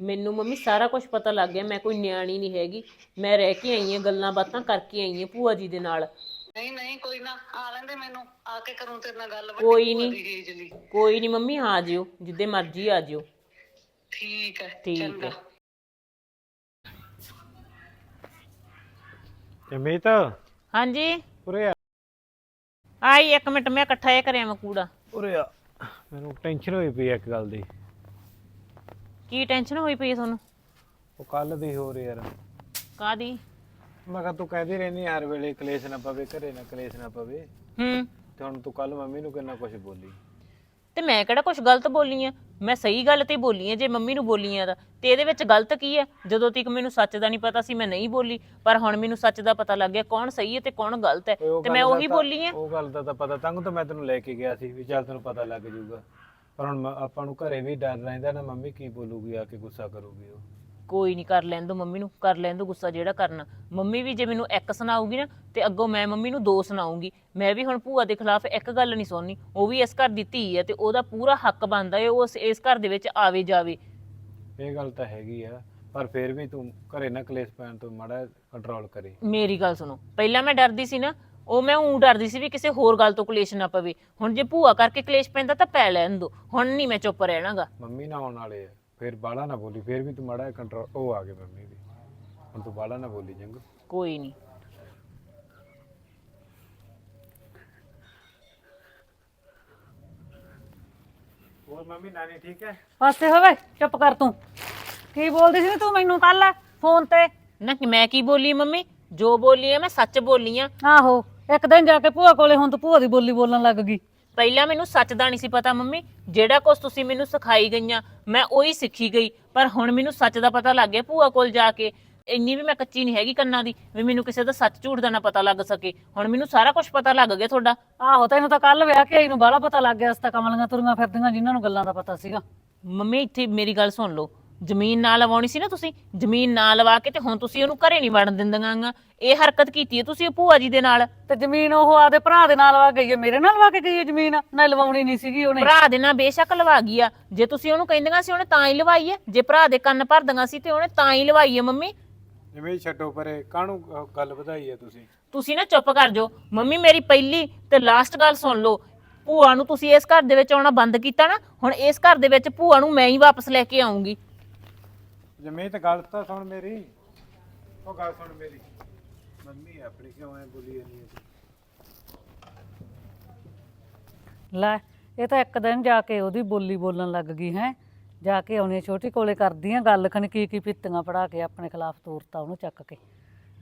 ਮੈਨੂੰ ਮੰਮੀ ਸਾਰਾ ਕੁਝ ਪਤਾ ਲੱਗ ਗਿਆ ਮੈਂ ਕੋਈ ਨਿਆਣੀ ਨਹੀਂ ਹੈਗੀ। ਮੈਂ ਰਹਿ ਕੇ ਆਈ ਹਾਂ ਗੱਲਾਂ ਬਾਤਾਂ ਕਰਕੇ ਆਈ ਹਾਂ ਭੂਆ ਜੀ ਦੇ ਨਾਲ। ਨਹੀਂ ਨਹੀਂ ਕੋਈ ਨਾ ਆ ਲੈਂਦੇ ਮੈਨੂੰ ਆ ਕੇ ਕਰੂੰ ਤੇਰੇ ਨਾਲ ਗੱਲ ਵੱਡੀ ਕੋਈ ਭੂਆ ਨੀ। ਦੀ ਰੀਝ ਲਈ। ਕੋਈ ਨਹੀਂ ਮੰਮੀ ਆ ਜਿਓ ਜਿੱਦੇ ਮਰਜ਼ੀ ਆ ਜਿਓ। ਠੀਕ ਹੈ ਠੀਕ ਚੰਗਾ। ਹੈ। ਜਮੀਤ ਹਾਂਜੀ? ਉਰੇ ਆ। ਆਈ ਇੱਕ ਮਿੰਟ ਮੈਂ ਇਕੱਠਾ ਇਹ ਕਰਿਆ ਮੈਂ ਕੂੜਾ। ਉਰੇ ਆ। ਮੈਨੂੰ ਟੈਨਸ਼ਨ ਹੋਈ ਪਈ ਆ ਇੱਕ ਗੱਲ ਦੀ। ਕੀ ਟੈਨਸ਼ਨ ਹੋਈ ਪਈ ਹੈ ਤੁਹਾਨੂੰ? ਉਹ ਕੱਲ ਦੀ ਹੋ ਰਹੀ ਯਾਰ। ਕਾਦੀ ਮੈਂ ਕਿਹਾ ਤੂੰ ਕਹਿੰਦੀ ਰਹਿੰਦੀ ਆ ਹਰ ਵੇਲੇ ਕਲੇਸ਼ ਨਾ ਪਵੇ ਘਰੇ ਨਾ ਕਲੇਸ਼ ਨਾ ਪਵੇ। ਹੂੰ। ਤੇ ਹੁਣ ਤੂੰ ਕੱਲ ਮੰਮੀ ਨੂੰ ਕਿੰਨਾ ਕੁਝ ਬੋਲੀ। ਤੇ ਮੈਂ ਕਿਹੜਾ ਕੁਝ ਗਲਤ ਬੋਲੀ ਆ? ਮੈਂ ਸਹੀ ਗੱਲ ਤੇ ਬੋਲੀ ਆ ਜੇ ਮੰਮੀ ਨੂੰ ਬੋਲੀ ਆ ਤਾਂ। ਤੇ ਇਹਦੇ ਵਿੱਚ ਗਲਤ ਕੀ ਹੈ ਜਦੋਂ ਤੱਕ ਮੈਨੂੰ ਸੱਚ ਦਾ ਨਹੀਂ ਪਤਾ ਸੀ ਮੈਂ ਨਹੀਂ ਬੋਲੀ। ਪਰ ਹੁਣ ਮੈਨੂੰ ਸੱਚ ਦਾ ਪਤਾ ਲੱਗ ਗਿਆ ਕੌਣ ਸਹੀ ਹੈ ਤੇ ਕੌਣ ਗਲਤ ਹੈ ਓਏ ਉਹ ਤੇ ਗੱਲ ਮੈਂ ਦਾ ਉਹੀ ਤਾਂ- ਬੋਲੀ ਆ। ਉਹ ਗੱਲ ਦਾ ਤਾਂ ਪਤਾ। ਤੰਗ ਤਾਂ ਮੈਂ ਤੈਨੂੰ ਲੈ ਕੇ ਗਿਆ ਸੀ ਵੀ ਚੱਲ ਤੈਨੂੰ ਪਤਾ ਲੱਗ ਜਾਊਗਾ। ਪਰ ਹੁਣ ਮ- ਆਪਾਂ ਨੂੰ ਘਰੇ ਵੀ ਡਰ ਰਹਿੰਦਾ ਨਾ ਮੰਮੀ ਕੀ ਬੋਲੂਗੀ ਆ ਕੇ ਗੁੱਸਾ ਕਰੂਗੀ ਉਹ। ਕੋਈ ਨਹੀਂ ਕਰ ਲੈਣ ਦੋ ਮੰਮੀ ਨੂੰ ਕਰ ਲੈਣ ਦੋ ਗੁੱਸਾ ਜਿਹੜਾ ਕਰਨਾ। ਮੰਮੀ ਵੀ ਜੇ ਮੈਨੂੰ ਇੱਕ ਸੁਣਾਊਗੀ ਨਾ ਤੇ ਅੱਗੋਂ ਮੈਂ ਮੰਮੀ ਨੂੰ ਦੋ ਸੁਣਾਉਂਗੀ ਮੈਂ ਵੀ ਹੁਣ ਭੂਆ ਦੇ ਖਿਲਾਫ ਇੱਕ ਗੱਲ ਨਹੀਂ ਸੁਣਨੀ ਉਹ ਵੀ ਇਸ ਘਰ ਦੀ ਧੀ ਹੈ ਤੇ ਉਹਦਾ ਪੂਰਾ ਹੱਕ ਬਣਦਾ ਹੈ ਉਹ ਇਸ- ਇਸ ਘਰ ਦੇ ਵਿੱਚ ਆਵੇ ਜਾਵੇ। ਇਹ ਗੱਲ ਤਾਂ ਹੈਗੀ ਆ ਪਰ ਫਿਰ ਵੀ ਤੂੰ ਘਰੇ ਨਾ ਕਲੇਸ਼ ਪੈਣ ਤੋਂ ਮਾੜਾ ਕੰਟਰੋਲ ਕਰੀ। ਮੇਰੀ ਗੱਲ ਸੁਣੋ ਪਹਿਲਾਂ ਮੈਂ ਡਰਦੀ ਸੀ ਨਾ ਉਹ ਮੈਂ ਉਂ ਡਰਦੀ ਸੀ ਵੀ ਕਿਸੇ ਹੋਰ ਗੱਲ ਤੋਂ ਕਲੇਸ਼ ਨਾ ਪਵੇ। ਹੁਣ ਜੇ ਭੂਆ ਕਰਕੇ ਕਲੇਸ਼ ਪੈਂਦਾ ਤਾਂ ਪੈ ਲੈਣ ਦੋ। ਹੁਣ ਨਹੀਂ ਮੈਂ ਚੁੱਪ ਰਹਿਣਾਗਾ। ਮੰਮੀ ਨਾ ਆਉਣ ਵਾਲੇ ਆ। ਫਿਰ ਬਾਲਾ ਨਾ ਬੋਲੀ ਫਿਰ ਵੀ ਤੂੰ ਮਾੜਾ ਕੰਟਰੋਲ ਉਹ ਆ ਗਏ ਮੰਮੀ ਵੀ। ਹੁਣ ਤੂੰ ਬਾਲਾ ਨਾ ਬੋਲੀ ਜੰਗ। ਕੋਈ ਨਹੀਂ। ਹੋਰ ਮੰਮੀ ਨਾਨੀ ਠੀਕ ਹੈ? ਪਾਸੇ ਹੋਵੇ ਚੁੱਪ ਕਰ ਤੂੰ। ਕੀ ਬੋਲਦੀ ਸੀ ਤੂੰ ਮੈਨੂੰ ਕੱਲ ਫੋਨ ਤੇ? ਨਾ ਕਿ ਮੈਂ ਕੀ ਬੋਲੀ ਮੰਮੀ? ਜੋ ਬੋਲੀ ਆ ਮੈਂ ਸੱਚ ਬੋਲੀ ਆ। ਆਹੋ ਇੱਕ ਦਿਨ ਜਾ ਕੇ ਭੂਆ ਕੋਲੇ ਹੁਣ ਤੂੰ ਭੂਆ ਦੀ ਬੋਲੀ ਬੋਲਣ ਲੱਗ ਗਈ। ਪਹਿਲਾਂ ਮੈਨੂੰ ਸੱਚ ਦਾ ਨਹੀਂ ਸੀ ਪਤਾ ਮੰਮੀ। ਜਿਹੜਾ ਕੁਝ ਤੁਸੀਂ ਮੈਨੂੰ ਸਿਖਾਈ ਗਈਆਂ ਮੈਂ ਉਹੀ ਸਿੱਖੀ ਗਈ। ਪਰ ਹੁਣ ਮੈਨੂੰ ਸੱਚ ਦਾ ਪਤਾ ਲੱਗ ਗਿਆ ਭੂਆ ਕੋਲ ਜਾ ਕੇ। ਇੰਨੀ ਵੀ ਮੈਂ ਕੱਚੀ ਨਹੀਂ ਹੈਗੀ ਕੰਨਾਂ ਦੀ ਵੀ ਮੈਨੂੰ ਕਿਸੇ ਦਾ ਸੱਚ ਝੂਠ ਦਾ ਨਾ ਪਤਾ ਲੱਗ ਸਕੇ। ਹੁਣ ਮੈਨੂੰ ਸਾਰਾ ਕੁਝ ਪਤਾ ਲੱਗ ਗਿਆ ਤੁਹਾਡਾ। ਆਹੋ ਤੈਨੂੰ ਤਾਂ ਕੱਲ ਵਿਆਹ ਕੇ ਆਈ ਨੂੰ ਬਾਹਲਾ ਪਤਾ ਲੱਗ ਗਿਆ ਅਸ ਤਾਂ ਕਮਲੀਆਂ ਤੁਰੀਆਂ ਫਿਰਦੀਆਂ ਜਿਨ੍ਹਾਂ ਨੂੰ ਗੱਲਾਂ ਦਾ ਪਤਾ ਸੀਗਾ। ਮੰਮੀ ਇੱਥੇ ਮੇਰੀ ਗੱਲ ਸੁਣ ਲਓ। ਜ਼ਮੀਨ ਨਾ ਲਵਾਉਣੀ ਸੀ ਨਾ ਤੁਸੀਂ ਜ਼ਮੀਨ ਨਾ ਲਵਾ ਕੇ ਤੇ ਹੁਣ ਤੁਸੀਂ ਉਹਨੂੰ ਘਰੇ ਨਹੀਂ ਵੜਨ ਦਿੰਦੀਆਂ ਇਹ ਹਰਕਤ ਕੀਤੀ ਹੈ ਤੁਸੀਂ ਭੂਆ ਜੀ ਦੇ ਨਾਲ? ਤੇ ਜ਼ਮੀਨ ਉਹ ਆਦੇ ਭਰਾ ਦੇ ਨਾਲ ਵਾ ਗਈ ਹੈ ਮੇਰੇ ਨਾਲ ਵਾ ਕੇ ਗਈ ਹੈ ਜ਼ਮੀਨ? ਨਾ ਲਵਾਉਣੀ ਨਹੀਂ ਸੀਗੀ ਉਹਨੇ। ਭਰਾ ਦੇ ਨਾਲ ਬੇਸ਼ੱਕ ਲਵਾ ਗਈ ਆ। ਜੇ ਤੁਸੀਂ ਉਹਨੂੰ ਕਹਿੰਦੀਆਂ ਸੀ ਉਹਨੇ ਤਾਂ ਹੀ ਲਵਾਈ ਹੈ। ਜੇ ਭਰਾ ਦੇ ਕੰਨ ਭਰਦੀਆਂ ਸੀ ਤੇ ਉਹਨੇ ਤਾਂ ਹੀ ਲਵਾਈ ਹੈ ਮੰਮੀ। ਜਿਵੇਂ ਛੱਡੋ ਪਰੇ ਕਾਹਨੂੰ ਗੱਲ ਵਧਾਈ ਹੈ ਤੁਸੀਂ? ਤੁਸੀਂ ਨਾ ਚੁੱਪ ਕਰ ਜਾਓ। ਮੰਮੀ ਮੇਰੀ ਪਹਿਲੀ ਤੇ ਲਾਸਟ ਗੱਲ ਸੁਣ ਲਓ। ਭੂਆ ਨੂੰ ਤੁਸੀਂ ਇਸ ਘਰ ਦੇ ਵਿੱਚ ਆਉਣਾ ਬੰਦ ਕੀਤਾ ਨਾ ਹੁਣ ਇਸ ਘਰ ਦੇ ਵਿੱਚ ਭੂਆ ਨੂੰ ਮੈਂ ਹੀ ਵਾਪਸ ਲੈ ਕੇ ਆਉਂਗੀ। ਜਮੀਤ, ਗੱਲ ਤਾਂ ਸੁਣ ਮੇਰੀ। ਉਹ ਗੱਲ ਸੁਣ ਮੇਰੀ। ਮੰਮੀ, ਆਪਣੀ ਕਿਉਂ ਐ ਬੋਲੀ ਜਾਂਦੀ ਹੈ ਲੈ, ਇਹ ਤਾਂ ਇੱਕ ਦਿਨ ਜਾ ਕੇ ਉਹਦੀ ਬੋਲੀ ਬੋਲਣ ਲੱਗ ਗਈ ਹੈ। ਜਾ ਕੇ ਆਉਣੀ ਛੋਟੀ ਕੋਲੇ ਕਰਦੀ ਆ ਗੱਲ ਖਣ, ਕੀ ਕੀ ਪਿੱਤੀਆਂ ਪੜਾ ਕੇ ਆਪਣੇ ਖਿਲਾਫ ਤੋਰਤਾ ਉਹਨੂੰ ਚੱਕ ਕੇ।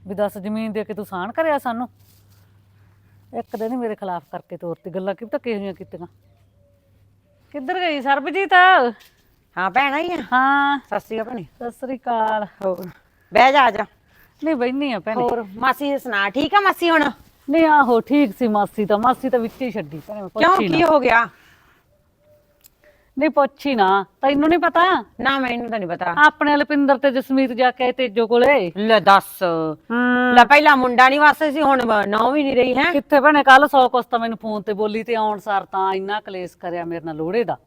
ਵੀ ਦੱਸ ਜ਼ਮੀਨ ਦੇ ਕੇ ਤੂੰ ਸਾਨ ਕਰਿਆ ਸਾਨੂੰ? ਇੱਕ ਦਿਨ ਹੀ ਮੇਰੇ ਖਿਲਾਫ ਕਰਕੇ ਤੋਰਤੀ। ਗੱਲਾਂ ਕਿ ਤਾਂ ਕਿਹੋ ਜਿਹੀਆਂ ਕੀਤੀਆਂ। ਕਿੱਧਰ ਗਈ ਸਰਬਜੀਤ? ਹਾਂ ਭੈਣ ਆਈ ਆ? ਹਾਂ। ਸਤਿ ਸ਼੍ਰੀ ਅਕਾਲ ਭੈਣੇ। ਸਤਿ ਸ੍ਰੀ ਅਕਾਲ। ਹੋਰ ਬਹਿ ਜਾ ਆ ਜਾ। ਨਹੀਂ ਬੈਣੀ ਆ ਭੈਣੇ। ਹੋਰ ਮਾਸੀ ਸੁਣਾ ਠੀਕ ਆ ਮਾਸੀ ਹੁਣ? ਨਹੀਂ ਆਹੋ ਠੀਕ ਸੀ ਮਾਸੀ ਤਾਂ ਮਾਸੀ ਤਾਂ ਵਿੱਚ ਹੀ ਛੱਡੀ ਭੈਣੇ ਮੈਂ ਕਿਉਂ ਪੁੱਛੀ ਕੀ ਨਾ ਹੋ ਗਿਆ? ਨਹੀਂ ਪੁੱਛੀ ਨਾ ਤੈਨੂੰ ਨਹੀਂ ਪਤਾ? ਨਾ ਮੈਨੂੰ ਤਾਂ ਨਹੀਂ ਪਤਾ। ਆਪਣੇ ਲਪਿੰਦਰ ਤੇ ਜਸਮੀਤ ਜਾ ਕੇ ਆਏ ਤੇਜੋ ਕੋਲੇ। ਲੈ ਦੱਸ। ਲੈ ਪਹਿਲਾਂ ਮੁੰਡਾ ਨਹੀਂ ਵਾਸਤੇ ਸੀ ਹੁਣ ਨੌ ਵੀ ਨਹੀਂ ਰਹੀ ਹੈ? ਕਿੱਥੇ ਭੈਣੇ ਕੱਲ ਸੌ ਕੁਛ ਤਾਂ ਮੈਨੂੰ ਫੋਨ ਤੇ ਬੋਲੀ ਤੇ ਆਉਣ ਸਾਰ ਤਾਂ ਇੰਨਾ ਕਲੇਸ਼ ਕਰਿਆ ਮੇਰੇ ਨਾਲ ਲੋੜੇ ਦਾ।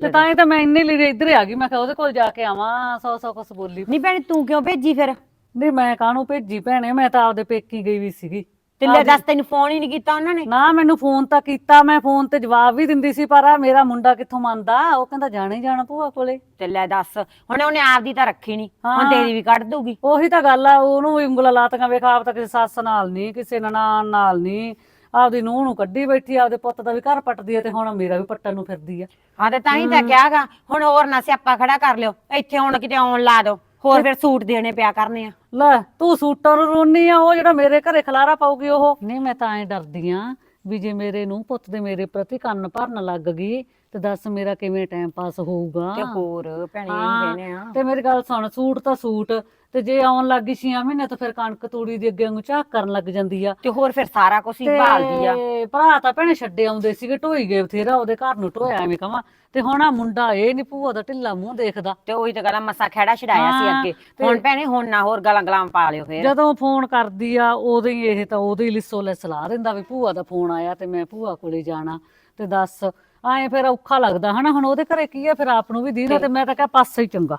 ਤੇ ਤਾਂ ਹੀ ਤਾਂ ਮੈਂ ਇੰਨੇ ਲਈ ਇੱਧਰ ਆ ਗਈ ਮੈਂ ਕਿਹਾ ਉਹਦੇ ਕੋਲ ਜਾ ਕੇ ਆਵਾਂ ਸੌ ਸੌ ਕੁਛ ਬੋਲੀ। ਨਹੀਂ ਭੈਣ ਤੂੰ ਕਿਉਂ ਭੇਜੀ ਫਿਰ? ਨਹੀਂ ਮੈਂ ਕਾਹਨੂੰ ਭੇਜੀ ਭੈਣੇ? ਮੈਂ ਤਾਂ ਆਪਦੇ ਪੇਕੀ ਗਈ ਵੀ ਸੀਗੀ। ਤੇ ਲੈ ਦੱਸ ਤੈਨੂੰ ਫੋਨ ਹੀ ਨਹੀਂ ਕੀਤਾ ਉਹਨਾਂ ਨੇ? ਨਾ ਮੈਨੂੰ ਫੋਨ ਤਾਂ ਕੀਤਾ ਮੈਂ ਫੋਨ ਤੇ ਜਵਾਬ ਵੀ ਦਿੰਦੀ ਸੀ ਪਰ ਆ ਮੇਰਾ ਮੁੰਡਾ ਕਿੱਥੋਂ ਮੰਨਦਾ? ਉਹ ਕਹਿੰਦਾ ਜਾਣਾ ਹੀ ਜਾਣਾ ਭੂਆ ਕੋਲੇ। ਤੇ ਲੈ ਦੱਸ ਹੁਣ ਉਹਨੇ ਆਪਦੀ ਤਾਂ ਰੱਖੀ ਨਹੀਂ ਹੁਣ ਹਾਂ। ਤੇਰੀ ਵੀ ਕੱਢ ਦੂਗੀ ਉਹੀ ਤਾਂ ਗੱਲ ਆ ਉਹਨੂੰ ਵੀ ਉਂਗਲਾਂ ਲਾਤੀਆਂ ਵੇਖ ਆਪ ਤਾਂ ਕਿਸੇ ਸੱਸ ਨਾਲ ਨਹੀਂ ਕਿਸੇ ਨਨਾਣ ਨਾਲ ਨਹੀਂ। ਆਪਦੀ ਨੂੰਹ ਨੂੰ ਕੱਢੀ ਬੈਠੀ ਆਪਦੇ ਪੁੱਤ ਦਾ ਵੀ ਘਰ ਪੱਟਦੀ ਆ ਤੇ ਹੁਣ ਮੇਰਾ ਵੀ ਪੱਟਣ ਨੂੰ ਫਿਰਦੀ ਆ। ਹਾਂ ਤੇ ਤਾਂ ਹੀ ਤਾਂ ਕਿਹਾਗਾ ਹੁਣ ਹੋਰ ਨਾ ਸਿਆਪਾ ਖੜਾ ਕਰ ਲਿਓ ਇੱਥੇ ਹੁਣ ਕਿਤੇ ਆਉਣ ਲਾ ਦਿਓ ਹੋਰ ਫਿਰ ਸੂਟ ਦੇਣੇ ਪਿਆ ਕਰਨੇ ਆ। ਲੈ ਤੂੰ ਸੂਟਰ ਰੋਨੀ ਆ ਉਹ ਜਿਹੜਾ ਮੇਰੇ ਘਰੇ ਖਲਾਰਾ ਪਾਉਗੀ ਉਹ। ਨਹੀਂ ਮੈਂ ਤਾਂ ਐ ਡਰਦੀ ਆ ਵੀ ਜੇ ਮੇਰੇ ਨੂੰ ਪੁੱਤ ਦੇ ਮੇਰੇ ਪ੍ਰਤੀ ਕੰਨ ਭਰਨ ਲੱਗ ਗਈ ਤੇ ਦੱਸ ਮੇਰਾ ਕਿਵੇਂ ਟਾਈਮ ਪਾਸ ਹੋਊਗਾ? ਤੇ ਹੋਰ ਭੈਣੇ ਇਹ ਹਾਂ, ਕਹਿੰਦੇ ਆ। ਤੇ ਮੇਰੀ ਗੱਲ ਸੁਣ ਸੂਟ ਤਾਂ ਸੂਟ ਤੇ ਜੇ ਆਉਣ ਲੱਗ ਗਈ 6 ਮਹੀਨੇ ਤਾਂ ਫਿਰ ਕਣਕ ਤੂੜੀ ਦੇ ਅੱਗੇ ਵਾਂਗੂ ਝਾਕ ਕਰਨ ਲੱਗ ਜਾਂਦੀ ਆ। ਤੇ ਹੋਰ ਫਿਰ ਸਾਰਾ ਕੁਝ ਹੀ ਭਾਲਦੀ ਆ। ਤੇ ਭਰਾ ਤਾਂ ਭੈਣੇ ਛੱਡੇ ਆਉਂਦੇ ਸੀਗੇ ਢੋਈ ਗਏ ਬਥੇਰਾ ਉਹਦੇ ਘਰ ਨੂੰ ਢੋਇਆ ਐਵੇਂ ਕਵਾਂ। ਤੇ ਹੁਣ ਆ ਮੁੰਡਾ ਇਹ ਨਹੀਂ ਭੂਆ ਦਾ ਢਿੱਲਾ ਮੂੰਹ ਦੇਖਦਾ। ਤੇ ਉਹੀ ਤਾਂ ਗੱਲਾਂ ਮਸਾ ਖੜਾ ਛਡਾਇਆ ਸੀ ਹਾਂ, ਅੱਗੇ। ਤੇ- ਹੁਣ ਭੈਣੇ ਹੁਣ ਨਾ ਹੋਰ ਗਲਾਂ ਗਲਾਂ ਪਾ ਲਿਓ ਫੇਰ। ਜਦੋਂ ਫੋਨ ਕਰਦੀ ਆ ਉਦੋਂ ਹੀ ਇਹ ਤਾਂ ਉਦੋਂ ਹੀ ਲਿਸੋ ਲੈ ਸਲਾਹ ਦਿੰਦਾ ਵੀ ਭੂਆ ਦਾ ਫੋਨ ਆਇਆ ਤੇ ਮੈਂ ਭੂਆ ਕੋਲੇ ਜਾਣਾ। ਤੇ ਦੱਸ ਐਂ ਫਿਰ ਔਖਾ ਲੱਗਦਾ ਹਨਾ? ਹੁਣ ਉਹਦੇ ਘਰੇ ਕੀ ਆ? ਫਿਰ ਆਪ ਨੂੰ ਵੀ ਦੀਦਾ ਤੇ ਮੈਂ ਤਾਂ ਕਿਹਾ ਪਾਸੇ ਹੀ ਚੰਗਾ।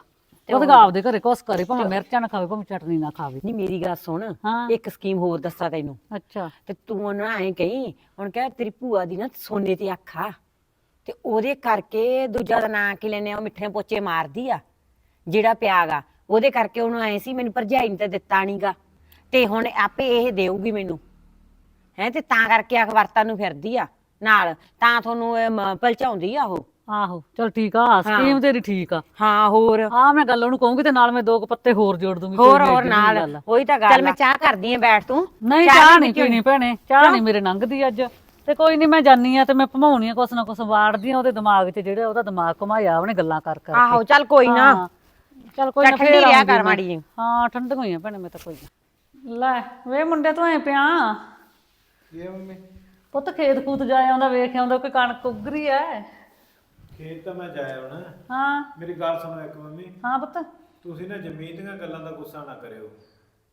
ਉਹਦੇ ਉਹ- ਆਪਦੇ ਘਰੇ ਕੁਛ ਕਰੇ ਭਾਵੇਂ ਮਿਰਚਾਂ ਨਾ ਖਾਵੇ ਭਾਵੇਂ ਚਟਨੀ ਨਾ ਖਾਵੇ। ਨਹੀਂ ਮੇਰੀ ਗੱਲ ਸੁਣ। ਹਾਂ। ਇੱਕ ਸਕੀਮ ਹੋਰ ਦੱਸਾਂ ਤੈਨੂੰ। ਅੱਛਾ। ਤੇ ਤੂੰ ਉਹਨਾਂ ਐਂ ਕਹੀਂ ਹੁਣ ਕਹਿ ਤੇਰੀ ਭੂਆ ਦੀ ਨਾ ਸੋਨੇ ਤੇ ਅੱਖਾਂ ਤੇ ਉਹਦੇ ਕਰਕੇ ਦੂਜਾ ਦਾ ਨਾਂ ਕੀ ਲੈਨੇ ਆ, ਉਹ ਮਿੱਠੇ ਪੋਚੇ ਮਾਰਦੀ ਆ ਜਿਹੜਾ ਪਿਆਗਾ ਉਹਦੇ ਕਰਕੇ ਉਹਨੂੰ ਐ ਸੀ ਮੈਨੂੰ ਭਰਜਾਈ ਨੇ ਤਾਂ ਦਿੱਤਾ ਨਹੀਂਗਾ ਤੇ ਹੁਣ ਆਪੇ ਇਹ ਦੇਊਗੀ ਮੈਨੂੰ। ਹੈ ਤੇ ਤਾਂ ਕਰਕੇ ਅਖਬਾਰਤਾਂ ਨੂੰ ਫਿਰਦੀ ਆ। ਨਾਲ ਤਾਂ ਤੁਹਾਨੂੰ ਇਹ ਮ- ਭਲਚਾਉਂਦੀ ਆ ਉਹ? ਆਹੋ ਚਲ ਠੀਕ ਆ ਸਕੀਮ ਤੇਰੀ ਠੀਕ ਆ। ਹਾਂ ਹੋਰ? ਆ ਮੈਂ ਗੱਲ ਉਹਨੂੰ ਕਹੂੰਗੀ ਤੇ ਨਾਲ ਮੈਂ ਦੋ ਕੁ ਪੱਤੇ ਹੋਰ ਜੋੜ ਦੂੰਗੀ ਕੋਈ ਹੋਰ ਹੋਰ ਨਹੀਂ ਨਾਲ ਗੱਲ। ਉਹੀ ਤਾਂ ਗੱਲ ਚੱਲ ਮੈਂ ਚਾਹ ਕਰਦੀ ਆ ਬੈਠ ਤੂੰ। ਨਹੀਂ ਚਾਹ ਨਹੀਂ ਪੀਣੀ। ਭੈਣੇ ਚਾਹ ਨਹੀਂ ਮੇਰੇ ਲੰਘਦੀ ਅੱਜ। ਤੇ ਕੋਈ ਨਹੀਂ ਮੈਂ ਜਾਨੀ ਆ ਤੇ ਮੈਂ ਭਮਾਉਣੀ ਆ ਕੁਛ ਨਾ ਕੁਛ ਵਾੜਦੀ ਆ ਉਹਦੇ ਦਿਮਾਗ 'ਚ ਜਿਹੜਾ ਉਹਦਾ ਦਿਮਾਗ ਘੁਮਾਇਆ ਉਹਨੇ ਗੱਲਾਂ ਕਰ ਕਰ ਆਹੋ ਚੱਲ ਕੋਈ ਨਾ। ਚਲ ਕੋਈ ਨਾ ਠੰਡੀ ਫੇਰ ਰਿਹਾ ਕਰ। ਮਾੜੀ ਜਿਹੀ। ਹਾਂ ਠੰਡ ਹੋਈ ਆ ਭੈਣੇ ਮੈਂ ਤਾਂ ਕੋਈ ਨਾ। ਲੈ ਵੇ ਮੁੰਡੇ ਤੂੰ ਐ ਪਿਆ। ਇਹ ਮੰਮੀ? ਪੁੱਤ ਖੇਤ ਖੂਤ ਜਾ ਆਉਂਦਾ ਵੇਖ ਆਉਂਦਾ ਕੋਈ ਕਣਕ ਉੱਗਰੀ ਐ। ਖੇਤ ਤਾਂ ਮੈਂ ਜਾਇਆ ਹੁਣ। ਹਾਂ। ਮੇਰੀ ਗੱਲ ਸੁਣੋ ਇੱਕ ਮੰਮੀ। ਹਾਂ ਪੁੱਤ। ਤੁਸੀਂ ਨਾ ਜ਼ਮੀਨ ਦੀਆਂ ਗੱਲਾਂ ਦਾ ਗੁੱਸਾ ਨਾ ਕਰਿਓ।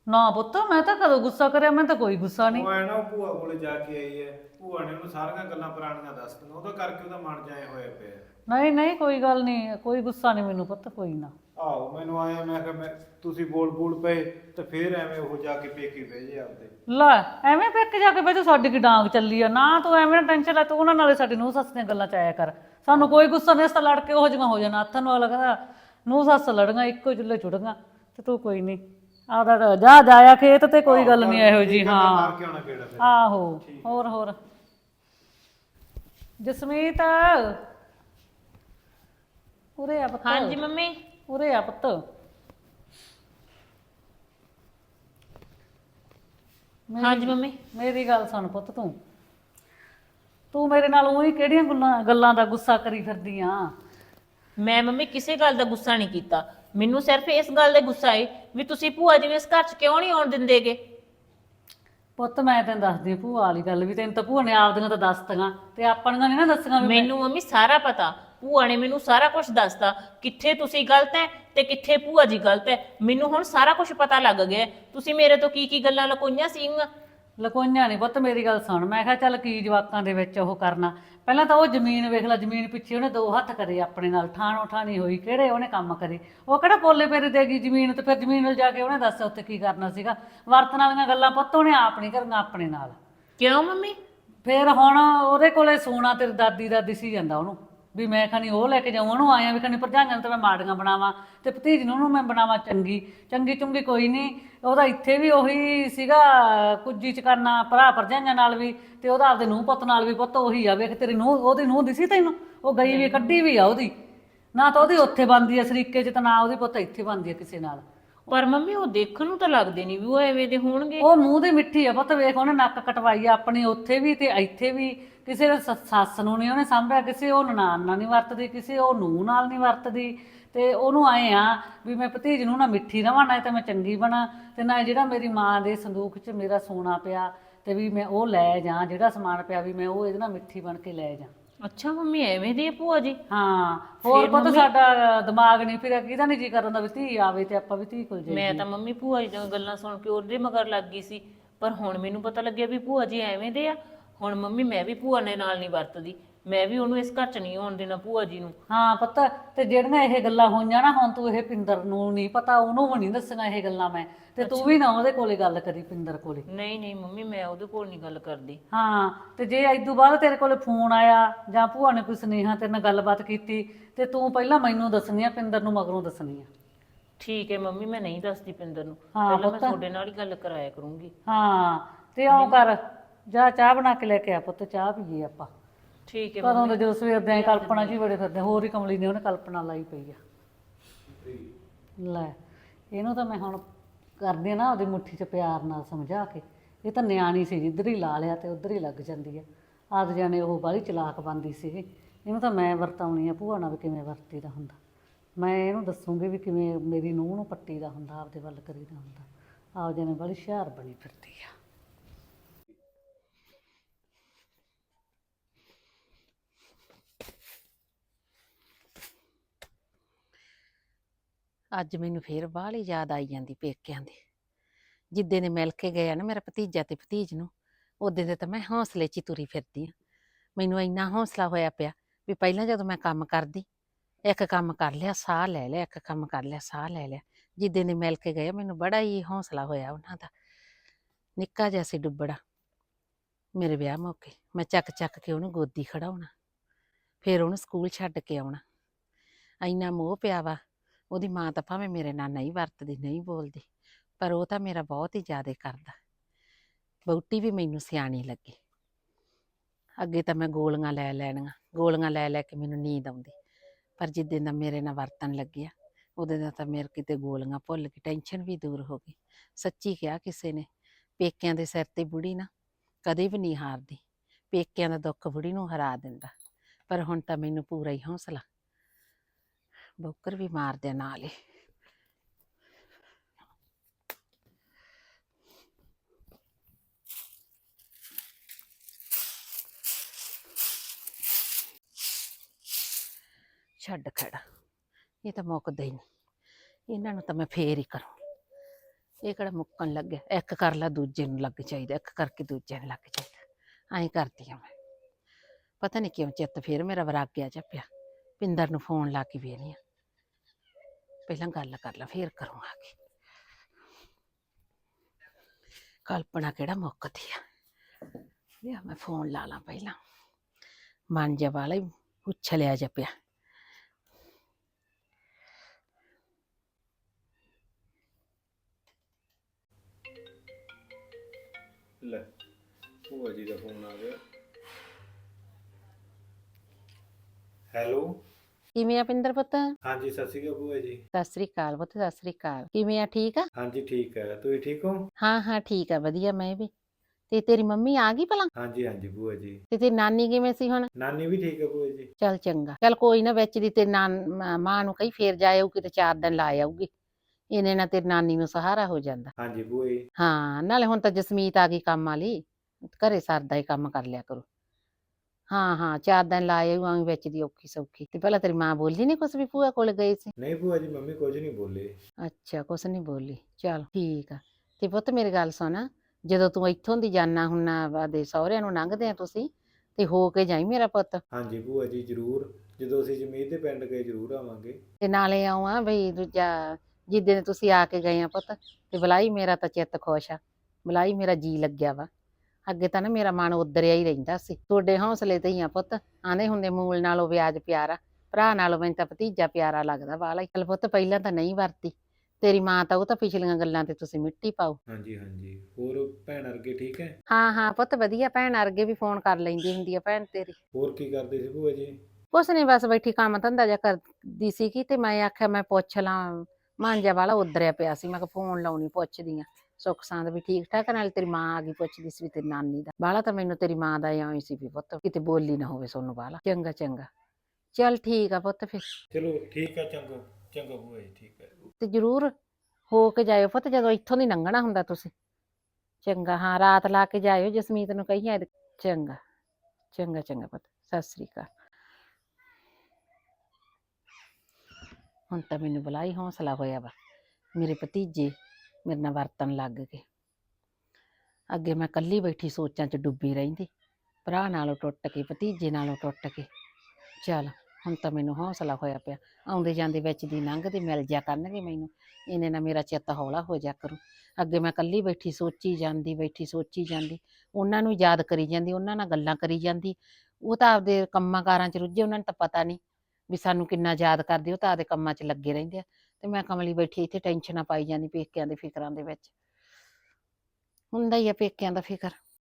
ਨਾ ਪੁੱਤ ਮੈਂ ਤਾਂ ਕਦੋਂ ਗੁੱਸਾ ਕਰਿਆ ਮੈਂ ਤਾਂ ਕੋਈ ਗੁੱਸਾ ਨਹੀਂ। ਉਹ ਐ ਨਾ ਉਹ ਭੂਆ ਕੋਲੇ ਜਾ ਕੇ ਆਈ ਹੈ ਭੂਆ ਨੇ ਉਹਨੂੰ ਸਾਰੀਆਂ ਗੱਲਾਂ ਪੁਰਾਣੀਆਂ ਦੱਸ ਦਿੱਤੀਆਂ। ਉਹਦਾ ਕਰਕੇ ਉਹਦਾ ਮਨ ਜਾਏ ਹੋਇਆ ਪਿਆ। ਨਹੀਂ ਨਹੀਂ ਕੋਈ ਗੱਲ ਨਹੀਂ ਕੋਈ ਗੁੱਸਾ ਨਹੀਂ ਮੈਨੂੰ ਪੁੱਤ ਕੋਈ ਨਾ। ਆਹੋ ਮੈਨੂੰ ਆਇਆ ਮੈਂ ਕਿਹਾ ਮੈਂ ਤੁਸੀਂ ਬੋਲ ਬੋਲ ਪਏ ਤੇ ਫੇਰ ਐਵੇਂ ਉਹ ਜਾ ਕੇ ਪੇਕੀ ਬਹਿ ਜੇ ਆਪਦੇ। ਲੈ ਐਵੇਂ ਪੱਕ ਜਾ ਕੇ ਬੈਠੋ ਸਾਡੀ ਕੀ ਡਾਂਗ ਚੱਲੀ ਆ। ਨਾ ਤੂੰ ਐਵੇਂ ਨਾ ਟੈਨਸ਼ਨ ਲੈ ਤੂੰ ਉਹਨਾਂ ਨਾਲੇ ਸਾਡੀ ਨੂੰ ਸੱਸ ਦੀਆਂ ਗੱਲਾਂ ਚ ਆਇਆ ਕਰ। ਸਾਨੂੰ ਕੋਈ ਗੁੱਸਾ ਨਹੀਂ ਅਸਾਂ ਲੜ ਕੇ ਉਹ ਜਿਹਾ ਹੋ ਜਾਣਾ ਹੱਥਾਂ ਨੂੰ ਲੱਗਦਾ ਨੂੰ ਸੱਸ ਲੜੀਆਂ ਇੱਕੋ ਚੁੱਲ੍ਹੇ ਚੁੜੀਆਂ ਤੇ ਤੂੰ ਕੋਈ ਨਹੀਂ। ਆਦਾ ਜਾ ਜਾਇਆ ਖੇਤ ਤੇ ਕੋਈ ਗੱਲ ਨਹੀਂ ਇਹੋ ਜੀ ਹਾਂ। ਮਾਰ ਕੇ ਆਉਣਾ ਕਿਹੜਾ ਫਿਰ। ਆਹੋ ਹੋਰ ਹੋਰ। ਜਸਮੀਤ। ਉਰੇ ਆ ਪੁੱਤ ਹਾਂਜੀ ਮੰਮੀ। ਉਰੇ ਆ ਪੁੱਤ। ਹਾਂਜੀ ਮੰਮੀ। ਮੇਰੀ ਗੱਲ ਸੁਣ ਪੁੱਤ ਤੂੰ। ਤੂੰ ਮੇਰੇ ਨਾਲ ਉਹੀ ਕਿਹੜੀਆਂ ਗੱਲਾਂ ਗੱਲਾਂ ਦਾ ਗੁੱਸਾ ਕਰੀ ਫਿਰਦੀ ਆ? ਮੈਂ ਮੰਮੀ ਕਿਸੇ ਗੱਲ ਦਾ ਗੁੱਸਾ ਨਹੀਂ ਕੀਤਾ। ਮੈਨੂੰ ਸਿਰਫ ਇਸ ਗੱਲ ਦਾ ਗੁੱਸਾ ਹੈ ਵੀ ਤੁਸੀਂ ਭੂਆ ਜੀ ਨੂੰ ਇਸ ਘਰ 'ਚ ਕਿਉਂ ਨਹੀਂ ਆਉਣ ਦਿੰਦੇਗੇ? ਪੁੱਤ ਮੈਂ ਤੈਨੂੰ ਦੱਸਦੀ ਆ ਭੂਆ ਵਾਲੀ ਗੱਲ ਵੀ ਤੈਨੂੰ ਤਾਂ ਭੂਆ ਨੇ ਆਪਦੀਆਂ ਤਾਂ ਦੱਸਤੀਆਂ ਤੇ ਆਪਣੀਆਂ ਨਹੀਂ ਨਾ ਦੱਸੀਆਂ ਵੀ ਮੈਨੂੰ ਮੰਮੀ ਸਾਰਾ ਪਤਾ। ਭੂਆ ਨੇ ਮੈਨੂੰ ਸਾਰਾ ਕੁਝ ਦੱਸਤਾ ਕਿੱਥੇ ਤੁਸੀਂ ਗਲਤ ਹੈ ਤੇ ਕਿੱਥੇ ਭੂਆ ਜੀ ਗਲਤ ਹੈ। ਮੈਨੂੰ ਹੁਣ ਸਾਰਾ ਕੁਝ ਪਤਾ ਲੱਗ ਗਿਆ ਹੈ। ਤੁਸੀਂ ਮੇਰੇ ਤੋਂ ਕੀ ਕੀ ਗੱਲਾਂ ਲਕੋਈਆਂ ਸੀਗੀਆਂ? ਲਕੋਈਆਂ ਨਹੀਂ ਪੁੱਤ ਮੇਰੀ ਗੱਲ ਸੁਣ। ਮੈਂ ਕਿਹਾ ਚੱਲ ਕੀ ਜਵਾਕਾਂ ਦੇ ਵਿੱਚ ਉਹ ਕਰਨਾ। ਪਹਿਲਾਂ ਤਾਂ ਉਹ ਜ਼ਮੀਨ ਵੇਖ ਲੈ ਜ਼ਮੀਨ ਪਿੱਛੇ ਉਹਨੇ ਦੋ ਹੱਥ ਕਰੇ ਆਪਣੇ ਨਾਲ ਠਾਣੋ ਠਾਣੀ ਹੋਈ ਕਿਹੜੇ ਉਹਨੇ ਕੰਮ ਕਰੇ। ਉਹ ਕਿਹੜਾ ਪੋਲੇ ਪੇਰੇ ਦੇਗੀ ਜ਼ਮੀਨ ਤੇ ਫਿਰ ਜ਼ਮੀਨ ਨਾਲ ਜਾ ਕੇ ਉਹਨੇ ਦੱਸ ਉੱਥੇ ਕੀ ਕਰਨਾ ਸੀਗਾ। ਵਰਤਨ ਵਾਲੀਆਂ ਗੱਲਾਂ ਪੁੱਤ ਉਹਨੇ ਆਪ ਨਹੀਂ ਕਰਨਾ ਆਪਣੇ ਨਾਲ। ਕਿਉਂ ਮੰਮੀ? ਫਿਰ ਹੁਣ ਉਹਦੇ ਕੋਲੇ ਸੋਨਾ ਤੇਰੀ ਦਾਦੀ ਦਾ ਦਿਸੀ ਜਾਂਦਾ ਉਹਨੂੰ। ਵੀ ਮੈਂ ਖਾਨੀ ਉਹ ਲੈ ਕੇ ਜਾਵਾਂ ਉਹਨੂੰ ਆਇਆ ਵੀ ਖਾਨੀ ਭਰਜਾਈਆਂ ਨੂੰ ਤਾਂ ਮੈਂ ਮਾੜੀਆਂ ਬਣਾਵਾਂ ਤੇ ਭਤੀਜ ਨੂੰ ਉਹਨੂੰ ਮੈਂ ਬਣਾਵਾਂ ਚੰਗੀ। ਚੰਗੀ ਚੁੰਗੀ ਕੋਈ ਨਹੀਂ ਉਹਦਾ ਇੱਥੇ ਵੀ ਉਹੀ ਸੀਗਾ ਕੁੱਜੀ ਚ ਕਰਨਾ ਭਰਾ ਭਰਜਾਈਆਂ ਨਾਲ ਵੀ ਤੇ ਉਹਦਾ ਆਪਦੇ ਨੂੰਹ ਪੁੱਤ ਨਾਲ ਵੀ ਪੁੱਤ ਉਹੀ ਆ ਵੇਖ ਤੇਰੀ ਨੂੰਹ ਉਹਦੀ ਨੂੰਹ ਦਿਸੀ ਤੈਨੂੰ? ਉਹ ਗਈ ਵੀ ਕੱਢੀ ਵੀ ਆ ਉਹਦੀ। ਨਾ ਤਾਂ ਉਹਦੀ ਉੱਥੇ ਬੰਦੀ ਆ ਸਰੀਕੇ ਚ ਤੇ ਨਾ ਉਹਦੀ ਪੁੱਤ ਇੱਥੇ ਬੰਦੀ ਆ ਕਿਸੇ ਨਾਲ। ਪਰ ਮੰਮੀ, ਉਹ ਦੇਖਣ ਨੂੰ ਤਾਂ ਲੱਗਦੇ ਨਹੀਂ ਵੀ ਉਹ ਐਵੇਂ ਦੇ ਹੋਣਗੇ। ਉਹ ਮੂੰਹ ਦੀ ਮਿੱਠੀ ਆ ਪੁੱਤ, ਵੇਖ, ਉਹਨੇ ਨੱਕ ਕਟਵਾਈ ਆ ਆਪਣੀ ਉੱਥੇ ਵੀ ਤੇ ਇੱਥੇ ਵੀ। ਕਿਸੇ ਦੇ ਸ- ਸੱਸ ਨੂੰ ਨਹੀਂ ਉਹਨੇ ਸਾਂਭਿਆ, ਕਿਸੇ ਉਹ ਨਨਾਣ ਨਾਲ ਨਹੀਂ ਵਰਤਦੀ, ਕਿਸੇ ਉਹ ਨੂੰਹ ਨਾਲ ਨਹੀਂ ਵਰਤਦੀ। ਤੇ ਉਹਨੂੰ ਆਏ ਆ ਵੀ ਮੈਂ ਭਤੀਜ ਨੂੰ ਨਾ ਮਿੱਠੀ ਰਵਾਂ, ਨਾ ਤੇ ਮੈਂ ਚੰਗੀ ਬਣਾ, ਤੇ ਨਾ ਜਿਹੜਾ ਮੇਰੀ ਮਾਂ ਦੇ ਸੰਦੂਕ 'ਚ ਮੇਰਾ ਸੋਨਾ ਪਿਆ, ਤੇ ਵੀ ਮੈਂ ਉਹ ਲੈ ਜਾ, ਜਿਹੜਾ ਸਮਾਨ ਪਿਆ, ਵੀ ਮੈਂ ਉਹ ਇਹਦੇ ਨਾਲ ਮਿੱਠੀ ਬਣ ਕੇ ਲੈ ਜਾ। ਅੱਛਾ ਮੰਮੀ ਐਵੇਂ ਦੇ ਆ ਭੂਆ ਜੀ? ਹਾਂ ਹੋਰ ਪਤਾ ਸਾਡਾ ਦਿਮਾਗ ਨਹੀਂ ਫਿਰ ਕਿਹਦਾ ਨਹੀਂ ਜੀ ਕਰਨ ਦਾ ਵੀ ਧੀ ਆਵੇ ਤੇ ਆਪਾਂ ਵੀ ਧੀ ਕੋਲ ਜਾਈਏ। ਮੈਂ ਤਾਂ ਮੰਮੀ ਭੂਆ ਜੀ ਦੀਆਂ ਗੱਲਾਂ ਸੁਣ ਕੇ ਉਹਦੇ ਮਗਰ ਲੱਗ ਗਈ ਸੀ। ਪਰ ਹੁਣ ਮੈਨੂੰ ਪਤਾ ਲੱਗਿਆ ਵੀ ਭੂਆ ਜੀ ਐਵੇਂ ਦੇ ਆ। ਹੁਣ ਮੰਮੀ ਮੈਂ ਵੀ ਭੂਆ ਨੇ ਨਾਲ ਨਹੀਂ ਵਰਤਦੀ। ਮੈਂ ਵੀ ਉਹਨੂੰ ਇਸ ਘਰ 'ਚ ਨਹੀਂ ਆਉਣ ਦੇਣਾ ਭੂਆ ਜੀ ਨੂੰ। ਹਾਂ ਪਤਾ ਤੇ ਜਿਹੜੀਆਂ ਇਹ ਗੱਲਾਂ ਹੋਈਆਂ ਨਾ ਹੁਣ ਤੂੰ ਇਹ ਪਿੰਦਰ ਨੂੰ ਨਹੀਂ ਪਤਾ ਉਹਨੂੰ ਵੀ ਨਹੀਂ ਦੱਸੀਆਂ ਇਹ ਗੱਲਾਂ ਮੈਂ। ਤੇ ਤੂੰ ਵੀ ਨਾ ਉਹਦੇ ਕੋਲੇ ਗੱਲ ਕਰੀ ਪਿੰਦਰ ਕੋਲੇ। ਨਹੀਂ ਨਹੀਂ ਮੰਮੀ ਮੈਂ ਉਹਦੇ ਕੋਲ ਨਹੀਂ ਗੱਲ ਕਰਦੀ। ਹਾਂ ਤੇ ਜੇ ਇਦੋਂ ਬਾਅਦ ਤੇਰੇ ਕੋਲੇ ਫੋਨ ਆਇਆ ਜਾਂ ਭੂਆ ਨੇ ਕੋਈ ਸੁਨੇਹਾ ਤੇਰੇ ਨਾਲ ਗੱਲਬਾਤ ਕੀਤੀ ਤੇ ਤੂੰ ਪਹਿਲਾਂ ਮੈਨੂੰ ਦੱਸਣੀ ਆ ਪਿੰਦਰ ਨੂੰ ਮਗਰੋਂ ਦੱਸਣੀ ਆ। ਠੀਕ ਹੈ ਮੰਮੀ ਮੈਂ ਨਹੀਂ ਦੱਸਦੀ ਪਿੰਦਰ ਨੂੰ। ਹਾਂ, ਪਹਿਲਾਂ ਮੈਂ ਪੁੱਤ। ਤੁਹਾਡੇ ਨਾਲ ਹੀ ਗੱਲ ਕਰਾਇਆ ਕਰੂੰਗੀ। ਹਾਂ ਤੇ ਆਉਂ ਕਰ ਜਾ ਚਾਹ ਬਣਾ ਕੇ ਲੈ ਕੇ ਆ ਪੁੱਤ ਚਾਹ ਪੀਏ ਆਪਾਂ। ਠੀਕ ਹੈ ਕਦੋਂ ਦੇ ਜਦੋਂ ਸਵੇਰ ਦੇ ਆਏਂ ਕਲਪਨਾ ਜੀ ਬੜੇ ਫਿਰਦੇ ਹੋਰ ਹੀ ਕਮਲੀ ਨੇ ਉਹਨੇ ਕਲਪਨਾ ਲਾਈ ਪਈ ਆ। ਲੈ ਇਹਨੂੰ ਤਾਂ ਮੈਂ ਹੁਣ ਕਰਦੀ ਆ ਨਾ ਉਹਦੀ ਮੁੱਠੀ 'ਚ ਪਿਆਰ ਨਾਲ ਸਮਝਾ ਕੇ ਇਹ ਤਾਂ ਨਿਆਣੀ ਸੀ ਜਿੱਧਰ ਹੀ ਲਾ ਲਿਆ ਤੇ ਉਧਰ ਹੀ ਲੱਗ ਜਾਂਦੀ ਆ। ਆਦ ਜਾਣੇ ਉਹ ਬਾਹਲੀ ਚਲਾਕ ਬੰਦੀ ਸੀ ਇਹਨੂੰ ਤਾਂ ਮੈਂ ਵਰਤਾਉਣੀ ਆ ਭੂਆ ਨਾਲ ਵੀ ਕਿਵੇਂ ਵਰਤੀਦਾ ਹੁੰਦਾ। ਮੈਂ ਇਹਨੂੰ ਦੱਸੂਗੀ ਵੀ ਕਿਵੇਂ ਮੇਰੀ ਨੂੰਹ ਨੂੰ ਪੱਟੀ ਦਾ ਹੁੰਦਾ ਆਪਦੇ ਵੱਲ ਕਰੀਦਾ ਹੁੰਦਾ। ਆਪ ਜਾਣੇ ਬੜੀ ਹੁਸ਼ਿਆਰ ਬਣੀ ਫਿਰਦੀ ਆ। ਅੱਜ ਮੈਨੂੰ ਫੇਰ ਬਾਹਲੀ ਯਾਦ ਆਈ ਜਾਂਦੀ ਪੇਕਿਆਂ ਦੀ। ਜਿੱਦੇ ਨੇ ਮਿਲ ਕੇ ਗਏ ਆ ਨਾ ਮੇਰਾ ਭਤੀਜਾ ਤੇ ਭਤੀਜ ਨੂੰ ਉਹਦੇ ਦੇ ਤਾਂ ਮੈਂ ਹੌਸਲੇ 'ਚ ਹੀ ਤੁਰੀ ਫਿਰਦੀ ਆ। ਮੈਨੂੰ ਇੰਨਾ ਹੌਸਲਾ ਹੋਇਆ ਪਿਆ ਵੀ ਪਹਿਲਾਂ ਜਦੋਂ ਮੈਂ ਕੰਮ ਕਰਦੀ, ਇੱਕ ਕੰਮ ਕਰ ਲਿਆ, ਸਾਹ ਲੈ ਲਿਆ, ਇੱਕ ਕੰਮ ਕਰ ਲਿਆ, ਸਾਹ ਲੈ ਲਿਆ। ਜਿੱਦੇ ਨੇ ਮਿਲ ਕੇ ਗਏ ਮੈਨੂੰ ਬੜਾ ਹੀ ਹੌਸਲਾ ਹੋਇਆ ਉਹਨਾਂ ਦਾ। ਨਿੱਕਾ ਜਿਹਾ ਸੀ ਡੁੱਬੜਾ, ਮੇਰੇ ਵਿਆਹ ਮੌਕੇ, ਮੈਂ ਚੱਕ ਚੱਕ ਕੇ ਉਹਨੂੰ ਗੋਦੀ ਖੜਾਉਣਾ, ਫਿਰ ਉਹਨੂੰ ਸਕੂਲ ਛੱਡ ਕੇ ਆਉਣਾ। ਇੰਨਾ ਮੋਹ ਪਿਆ ਵਾ ਉਹਦੀ ਮਾਂ ਤਾਂ ਭਾਵੇਂ ਮੇਰੇ ਨਾਲ ਨਹੀਂ ਵਰਤਦੀ, ਨਹੀਂ ਬੋਲਦੀ, ਪਰ ਉਹ ਤਾਂ ਮੇਰਾ ਬਹੁਤ ਹੀ ਜ਼ਿਆਦਾ ਕਰਦਾ। ਬਹੁਤੀ ਵੀ ਮੈਨੂੰ ਸਿਆਣੀ ਲੱਗੀ। ਅੱਗੇ ਤਾਂ ਮੈਂ ਗੋਲੀਆਂ ਲੈ ਲੈਣੀਆਂ, ਗੋਲੀਆਂ ਲੈ ਲੈ ਕੇ ਮੈਨੂੰ ਨੀਂਦ ਆਉਂਦੀ, ਪਰ ਜਿੱਦਾਂ ਦਾ ਮੇਰੇ ਨਾਲ ਵਰਤਣ ਲੱਗਿਆ, ਉਹਦੇ ਦਾ ਤਾਂ ਮੇਰੇ ਕਿਤੇ ਗੋਲੀਆਂ ਭੁੱਲ ਗਈ, ਟੈਨਸ਼ਨ ਵੀ ਦੂਰ ਹੋ ਗਈ। ਸੱਚੀ ਕਿਹਾ ਕਿਸੇ ਨੇ, ਪੇਕਿਆਂ ਦੇ ਸਿਰ ਤੇ ਬੁੜੀ ਨਾ ਕਦੇ ਵੀ ਨਹੀਂ ਹਾਰਦੀ, ਪੇਕਿਆਂ ਦਾ ਦੁੱਖ ਬੁੜੀ ਨੂੰ ਹਰਾ ਦਿੰਦਾ, ਪਰ ਹੁਣ ਤਾਂ ਮੈਨੂੰ ਪੂਰਾ ਹੀ ਹੌਸਲਾ ਬੋਕਰ ਵੀ ਮਾਰ ਦਿਆ ਨਾਲ ਹੀ। ਛੱਡ ਖੜਾ, ਇਹ ਤਾਂ ਮੁੱਕਦਾ ਹੀ ਨਹੀਂ। ਇਹਨਾਂ ਨੂੰ ਤਾਂ ਮੈਂ ਫੇਰ ਹੀ ਕਰੂੰ। ਇਹ ਕਿਹੜਾ ਮੁੱਕਣ ਲੱਗਿਆ ਇੱਕ ਕਰ ਲਾ, ਦੂਜੇ ਨੂੰ ਲੱਗ ਚਾਹੀਦਾ। ਇੱਕ ਕਰਕੇ ਦੂਜੇ ਨੂੰ ਲੱਗ ਚਾਹੀਦਾ। ਐਂ ਕਰਦੀ ਆ ਮੈਂ। ਪਤਾ ਨਹੀਂ ਕਿਉਂ ਚਿੱਤ ਫੇਰ ਮੇਰਾ ਵਰਾਗਿਆ ਚੱਪਿਆ ਪਿੰਦਰ ਨੂੰ ਫੋਨ ਲਾ ਕੇ ਵੇਖਦੀ ਆ। ਪਹਿਲਾਂ ਗੱਲ ਕਰ ਲਾ, ਫੇਰ ਕਰੂੰ ਕਲਪਨਾ ਕਿਹੜਾ ਮੁੱਕਦੀ ਆ? ਲਿਆ ਮੈਂ ਫੋਨ ਲਾ ਲਾਂ ਪਹਿਲਾਂ। ਮਨ ਜਿਹਾ ਵਾਲਾ ਹੀ ਉਛਲਿਆ ਜਿਹਾ ਪਿਆ। ਲੈ, ਭੂਆ ਜੀ ਦਾ ਫੋਨ ਆ ਗਿਆ। ਹੈਲੋ? ਕਿਵੇਂ ਆ ਪਿੰਦਰ ਪੁੱਤ? ਹਾਂਜੀ ਸਤਿ ਸ਼੍ਰੀ ਅਕਾਲ ਭੂਆ ਜੀ। ਸਤਿ ਸ੍ਰੀ ਅਕਾਲ ਪੁੱਤ ਸਤਿ ਸ੍ਰੀ ਅਕਾਲ। ਕਿਵੇਂ ਆ ਠੀਕ ਆ? ਹਾਂਜੀ ਠੀਕ ਹੈ। ਤੁਸੀਂ ਠੀਕ ਹੋ? ਹਾਂ ਹਾਂ ਠੀਕ ਆ ਵਧੀਆ ਮੈਂ ਵੀ। ਤੇ ਤੇਰੀ ਮੰਮੀ ਆ ਗਈ ਭਲਾ? ਹਾਂਜੀ ਹਾਂਜੀ ਭੂਆ ਜੀ। ਤੇ ਤੇਰੀ ਨਾਨੀ ਕਿਵੇਂ ਸੀ ਹੁਣ? ਨਾਨੀ ਵੀ ਠੀਕ ਹੈ ਭੂਆ ਜੀ। ਚੱਲ ਚੰਗਾ। ਚੱਲ ਕੋਈ ਨਾ ਵਿੱਚ ਦੀ ਤੇ ਨਾਨ ਮਾਂ- ਮਾਂ ਨੂੰ ਕਹੀ ਫੇਰ ਜਾ ਆਊਗੀ ਤੇ ਚਾਰ ਦਿਨ ਲਾ ਆਊਗੀ। ਇਹਨੇ ਨਾਲ ਤੇਰੀ ਨਾਨੀ ਨੂੰ ਸਹਾਰਾ ਹੋ ਜਾਂਦਾ। ਹਾਂਜੀ ਭੂਆ ਜੀ। ਹਾਂ ਨਾਲੇ ਹੁਣ ਤਾਂ ਜਸਮੀਤ ਆ ਗਈ ਕੰਮ ਵਾਲੀ। ਘਰੇ ਸਰਦਾ ਹੀ ਕੰਮ ਕਰ ਲਿਆ ਕਰੂ। ਹਾਂ ਹਾਂ ਚਾਰ ਦਿਨ ਲਾ ਆਊ ਐਵੇਂ ਵਿੱਚ ਦੀ ਔਖੀ ਸੌਖੀ। ਤੇ ਪਹਿਲਾਂ ਤੇਰੀ ਮਾਂ ਬੋਲੀ ਨਹੀਂ ਕੁਛ ਵੀ ਭੂਆ ਕੋਲ ਗਈ ਸੀ? ਨਹੀਂ ਭੂਆ ਜੀ ਮੰਮੀ ਕੁਝ ਨਹੀਂ ਬੋਲੇ। ਅੱਛਾ ਕੁਛ ਨਹੀਂ ਬੋਲੀ। ਚਲ ਠੀਕ ਆ। ਤੇ ਪੁੱਤ ਮੇਰੀ ਗੱਲ ਸੁਣ। ਜਦੋਂ ਤੂੰ ਇੱਥੋਂ ਦੀ ਜਾਣਾ ਹੁੰਨਾ ਆਦੇ ਸਹੁਰਿਆਂ ਨੂੰ ਲੰਘਦੇ ਆ ਤੁਸੀਂ ਤੇ ਹੋ ਕੇ ਜਾਈ ਮੇਰਾ ਪੁੱਤ? ਹਾਂਜੀ ਭੂਆ ਜੀ ਜ਼ਰੂਰ। ਜਦੋਂ ਅਸੀਂ ਜਮੀਤ ਦੇ ਪਿੰਡ ਗਏ ਜ਼ਰੂਰ ਆਵਾਂਗੇ। ਤੇ ਨਾਲੇ ਆਵਾਂ ਬਈ ਦੂਜਾ ਜਿੱਦਣ ਤੁਸੀਂ ਆ ਕੇ ਗਏ ਆ ਪੁੱਤ ਤੇ ਬਲਾਈ ਮੇਰਾ ਤਾਂ ਚਿੱਤ ਖੁਸ਼ ਆ। ਬਲਾਈ ਮੇਰਾ ਜੀ ਲੱਗਿਆ ਵਾ। ਅੱਗੇ ਤਾਂ ਨਾ ਮੇਰਾ ਮਨ ਉਦਰਿਆ ਹੀ ਰਹਿੰਦਾ ਸੀ। ਤੁਹਾਡੇ ਹੌਸਲੇ ਤੇ ਹੀ ਆ ਪੁੱਤ। ਆਂਦੇ ਹੁੰਦੇ ਮੂਲ ਨਾਲੋਂ ਵਿਆਜ ਪਿਆਰਾ। ਭਰਾ ਨਾਲੋਂ ਮੈਨੂੰ ਤਾਂ ਭਤੀਜਾ ਪਿਆਰਾ ਲੱਗਦਾ ਵਾਲਾ ਹੀ। ਚੱਲ ਪੁੱਤ ਪਹਿਲਾਂ ਤਾਂ ਨਹੀਂ ਵਰਤੀ। ਤੇਰੀ ਮਾਂ ਤਾਂ ਉਹ ਤਾਂ ਪਿਛਲੀਆਂ ਗੱਲਾਂ ਤੇ ਤੁਸੀਂ ਮਿੱਟੀ ਪਾਓ। ਹਾਂਜੀ ਹਾਂਜੀ। ਹੋਰ ਭੈਣ ਅਰਗੇ ਠੀਕ ਹੈ ਹਾਂ ਹਾਂ ਪੁੱਤ ਵਧੀਆ। ਭੈਣ ਅਰਗੇ ਵੀ ਫੋਨ ਕਰ ਲੈਂਦੀ ਹੁੰਦੀ ਆ ਭੈਣ ਤੇਰੀ। ਹੋਰ ਕੀ ਕਰਦੇ ਸੀ ਭੂਆ ਜੀ? ਕੁਛ ਨਹੀਂ ਬਸ ਬੈਠੀ ਕੰਮ ਧੰਦਾ ਜਿਹਾ ਕਰਦੀ ਸੀ ਕਿ ਤੇ ਮੈਂ ਆਖਿਆ ਮੈਂ ਪੁੱਛ ਲਾਂ। ਮਾਂਜਾ ਵਾਲਾ ਉਧਰਿਆ ਪਿਆ ਸੀ। ਮੈਂ ਕਿਹਾ ਫੋਨ ਲਾਉਣੀ ਪੁੱਛਦੀ ਆ। ਸੁੱਖ ਸਾਂਦ ਵੀ ਠੀਕ ਠਾਕ ਆ, ਨਾਲ ਤੇਰੀ ਮਾਂ ਆ ਗਈ ਪੁੱਛਦੀ ਸੀ ਵੀ ਤੇਰੀ ਨਾਨੀ ਦਾ। ਬਾਲਾ ਤਾਂ ਮੈਨੂੰ ਤੇਰੀ ਮਾਂ ਦਾ ਆਈ ਸੀ ਵੀ ਪੁੱਤ ਕਿਤੇ ਬੋਲੀ ਨਾ ਹੋਵੇ ਸੋਨੂੰ ਬਾਲਾ ਚੰਗਾ ਚੰਗਾ। ਚੱਲ ਠੀਕ ਆ ਪੁੱਤ ਫਿਰ। ਚਲੋ ਠੀਕ ਹੈ ਚੰਗਾ ਚੰਗਾ ਜੀ ਠੀਕ ਹੈ ਤੇ ਜ਼ਰੂਰ ਹੋ ਕੇ ਜਾਇਓ ਪੁੱਤ ਜਦੋਂ ਇੱਥੋਂ ਦੀ ਲੰਘਣਾ ਹੁੰਦਾ ਤੁਸੀਂ। ਚੰਗਾ ਹਾਂ ਰਾਤ ਲਾ ਕੇ ਜਾਇਓ ਜਸਮੀਤ ਨੂੰ ਕਹੀਏ ਚੰਗਾ ਚੰਗਾ ਚੰਗਾ ਪੁੱਤ ਸਤਿ ਸ੍ਰੀ ਅਕਾਲ। ਹੁਣ ਤਾਂ ਮੈਨੂੰ ਬਲਾ ਹੀ ਹੌਸਲਾ ਹੋਇਆ ਵਾ। ਮੇਰੇ ਭਤੀਜੇ ਮੇਰੇ ਨਾਲ ਵਰਤਣ ਲੱਗ ਗਏ। ਅੱਗੇ ਮੈਂ ਕੱਲੀ ਬੈਠੀ ਸੋਚਾਂ 'ਚ ਡੁੱਬੀ ਰਹਿੰਦੀ। ਭਰਾ ਨਾਲੋਂ ਟੁੱਟ ਕੇ, ਭਤੀਜੇ ਨਾਲੋਂ ਟੁੱਟ ਕੇ। ਚੱਲ, ਹੁਣ ਤਾਂ ਮੈਨੂੰ ਹੌਸਲਾ ਹੋਇਆ ਪਿਆ। ਆਉਂਦੇ ਜਾਂਦੇ ਵਿੱਚ ਦੀ ਲੰਘਦੇ, ਮਿਲ ਜਾ ਕਰਨਗੇ ਮੈਨੂੰ। ਇਹਨੇ ਨਾਲ ਮੇਰਾ ਚਿੱਤ ਹੌਲਾ ਹੋ ਜਾ ਕਰੂ। ਅੱਗੇ ਮੈਂ ਕੱਲੀ ਬੈਠੀ ਸੋਚੀ ਜਾਂਦੀ, ਬੈਠੀ ਸੋਚੀ ਜਾਂਦੀ। ਉਹਨਾਂ ਨੂੰ ਯਾਦ ਕਰੀ ਜਾਂਦੀ, ਉਹਨਾਂ ਨਾਲ ਗੱਲਾਂ ਕਰੀ ਜਾਂਦੀ। ਉਹ ਤਾਂ ਆਪਦੇ ਕੰਮਾਂ ਕਾਰਾਂ 'ਚ ਰੁੱਝੇ, ਉਹਨਾਂ ਨੂੰ ਤਾਂ ਪਤਾ ਨਹੀਂ ਵੀ ਸਾਨੂੰ ਕਿੰਨਾ ਯਾਦ ਕਰਦੇ, ਉਹ ਤਾਂ ਆਪਦੇ ਕੰਮਾਂ 'ਚ ਲੱਗੇ ਰਹਿੰਦੇ ਆ। ਤੇ ਮੈਂ ਕਮਲੀ ਬੈਠੀ ਇੱਥੇ, ਟੈਨਸ਼ਨਾਂ ਪਾਈ ਜਾਂਦੀ ਪੇਕਿਆਂ ਦੇ ਫਿਕਰਾਂ ਦੇ ਵਿੱਚ। ਹੁੰਦਾ ਹੀ ਆ ਪੇਕਿਆਂ ਦਾ ਫਿਕਰ।